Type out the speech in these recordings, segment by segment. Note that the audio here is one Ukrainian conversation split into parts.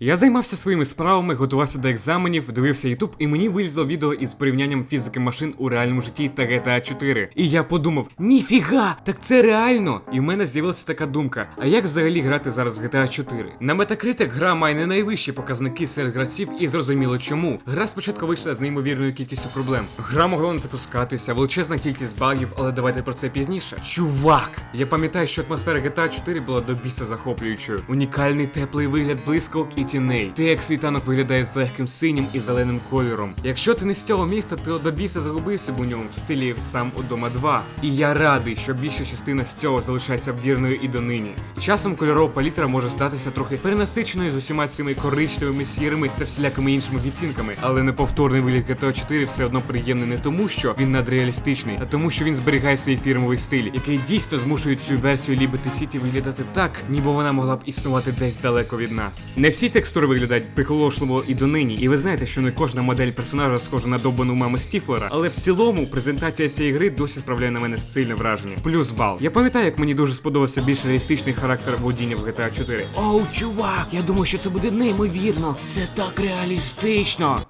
Я займався своїми справами, готувався до екзаменів, дивився YouTube, і мені вилізло відео із порівнянням фізики машин у реальному житті та GTA 4. І я подумав: ніфіга, так це реально! І в мене з'явилася така думка: а як взагалі грати зараз в GTA 4? На Metacritic гра має не найвищі показники серед гравців, і зрозуміло чому. Гра спочатку вийшла з неймовірною кількістю проблем. Гра могла не запускатися, величезна кількість багів, але давайте про це пізніше. Чувак! Я пам'ятаю, що атмосфера GTA 4 була до біса захоплюючою. Унікальний теплий вигляд блискавок і тіней. Те, як світанок виглядає з легким синім і зеленим кольором. Якщо ти не з цього міста, то до біса загубився б у ньому в стилі сам удома 2. І я радий, що більша частина з цього залишається вірною і донині. Часом кольорова палітра може здатися трохи перенасиченою з усіма цими коричневими, сірими та всілякими іншими відцінками, але неповторний вигляд GTA 4 все одно приємний не тому, що він надреалістичний, а тому, що він зберігає свій фірмовий стиль, який дійсно змушує цю версію Liberty City виглядати так, ніби вона могла б існувати десь далеко від нас. Не всі текстури виглядають приголошливо і донині, і ви знаєте, що не кожна модель персонажа схожа на добану маму Стіфлера, але в цілому презентація цієї гри досі справляє на мене сильне враження. Плюс бал. Я пам'ятаю, як мені дуже сподобався більш реалістичний характер водіння в GTA 4. Оу, чувак, я думав, що це буде неймовірно. Це так реалістично.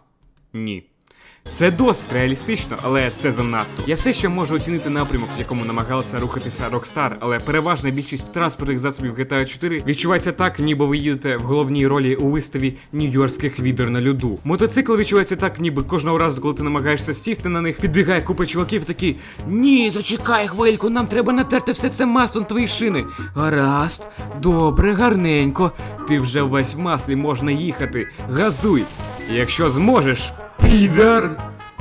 Ні. Це досить реалістично, але це занадто. Я все ще можу оцінити напрямок, в якому намагалася рухатися Rockstar, але переважна більшість транспортних засобів GTA 4 відчувається так, ніби ви їдете в головній ролі у виставі нью-йоркських відер на льоду. Мотоцикл відчувається так, ніби кожного разу, коли ти намагаєшся сісти на них, підбігає купа чуваків такі. Ні, зачекай хвильку, нам треба натерти все це маслом твої шини. Гаразд, добре, гарненько. Ти вже весь в маслі можна їхати. Газуй! Якщо зможеш, підар!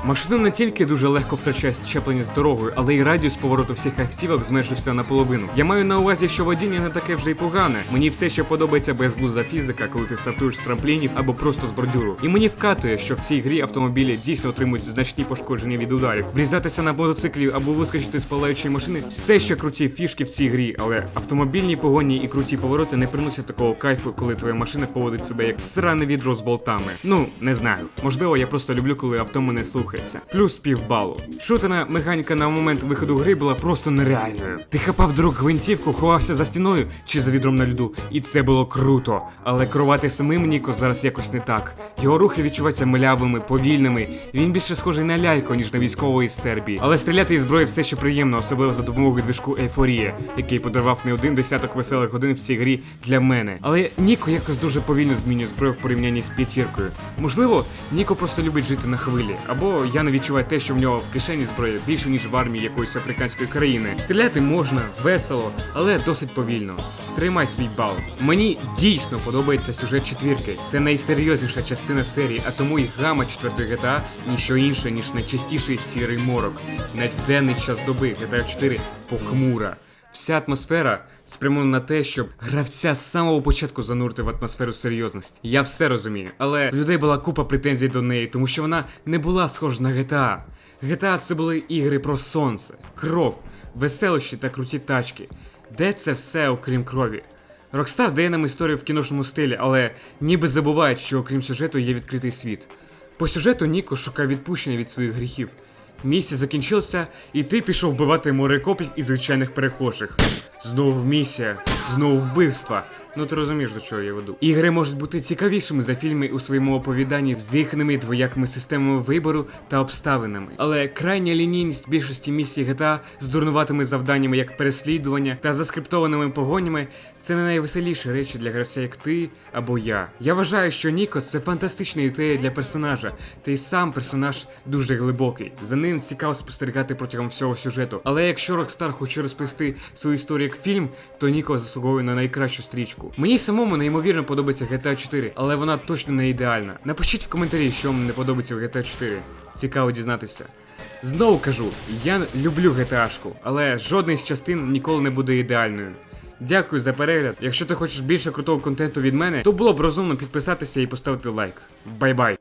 Машина не тільки дуже легко втрачає щеплення з дорогою, але й радіус повороту всіх автівок зменшився наполовину. Я маю на увазі, що водіння не таке вже й погане. Мені все ще подобається безглузда фізика, коли ти стартуєш з трамплінів або просто з бордюру. І мені вкатує, що в цій грі автомобілі дійсно отримують значні пошкодження від ударів. Врізатися на мотоциклі або вискочити з палаючої машини все ще круті фішки в цій грі, але автомобільні погоні і круті повороти не приносять такого кайфу, коли твоя машина поводить себе як сране відро з болтами. Ну, не знаю. Можливо, я просто люблю, коли авто мене слухається. Плюс півбалу. Шутерна механіка на момент виходу гри була просто нереальною. Ти хапав друг гвинтівку, ховався за стіною чи за відром на льоду, і це було круто. Але керувати самим Ніко зараз якось не так. Його рухи відчуваються млявими, повільними. Він більше схожий на ляльку, ніж на військового із Сербії. Але стріляти із зброї все ще приємно, особливо за допомогою движку Ейфорія, який подарував не один десяток веселих годин в цій грі для мене. Але Ніко якось дуже повільно змінює зброю в порівнянні з п'ятіркою. Можливо, Ніко просто любить жити на хвилі, або я не відчуваю те, що в нього в кишені зброя більше ніж в армії якоїсь африканської країни. Стріляти можна, весело, але досить повільно. Тримай свій бал. Мені дійсно подобається сюжет четвірки. Це найсерйозніша частина серії, а тому і гама четвертої GTA ніщо інше, ніж найчастіший сірий морок. Навіть в денний час доби GTA 4 похмура. Вся атмосфера спрямована на те, щоб гравця з самого початку занурити в атмосферу серйозності. Я все розумію, але в людей була купа претензій до неї, тому що вона не була схожа на GTA. GTA це були ігри про сонце, кров, веселощі та круті тачки. Де це все, окрім крові? Rockstar дає нам історію в кіношному стилі, але ніби забувають, що окрім сюжету є відкритий світ. По сюжету Ніко шукає відпущення від своїх гріхів. Місія закінчилася, і ти пішов вбивати море копів і звичайних перехожих. Знову місія, знову вбивства. Ну ти розумієш, до чого я веду. Ігри можуть бути цікавішими за фільми у своєму оповіданні з їхніми двоякими системами вибору та обставинами. Але крайня лінійність більшості місій GTA з дурнуватими завданнями як переслідування та заскриптованими погонями це не найвеселіші речі для гравця, як ти або я. Я вважаю, що Ніко це фантастична ідея для персонажа, та й сам персонаж дуже глибокий. За ним цікаво спостерігати протягом всього сюжету. Але якщо Rockstar хоче розповісти свою історію як фільм, то Ніко заслуговує на найкращу стрічку. Мені самому неймовірно подобається GTA 4, але вона точно не ідеальна. Напишіть в коментарі, що вам не подобається в GTA 4. Цікаво дізнатися. Знову кажу, я люблю GTA-шку, але жодна з частин ніколи не буде ідеальною. Дякую за перегляд. Якщо ти хочеш більше крутого контенту від мене, то було б розумно підписатися і поставити лайк. Бай-бай!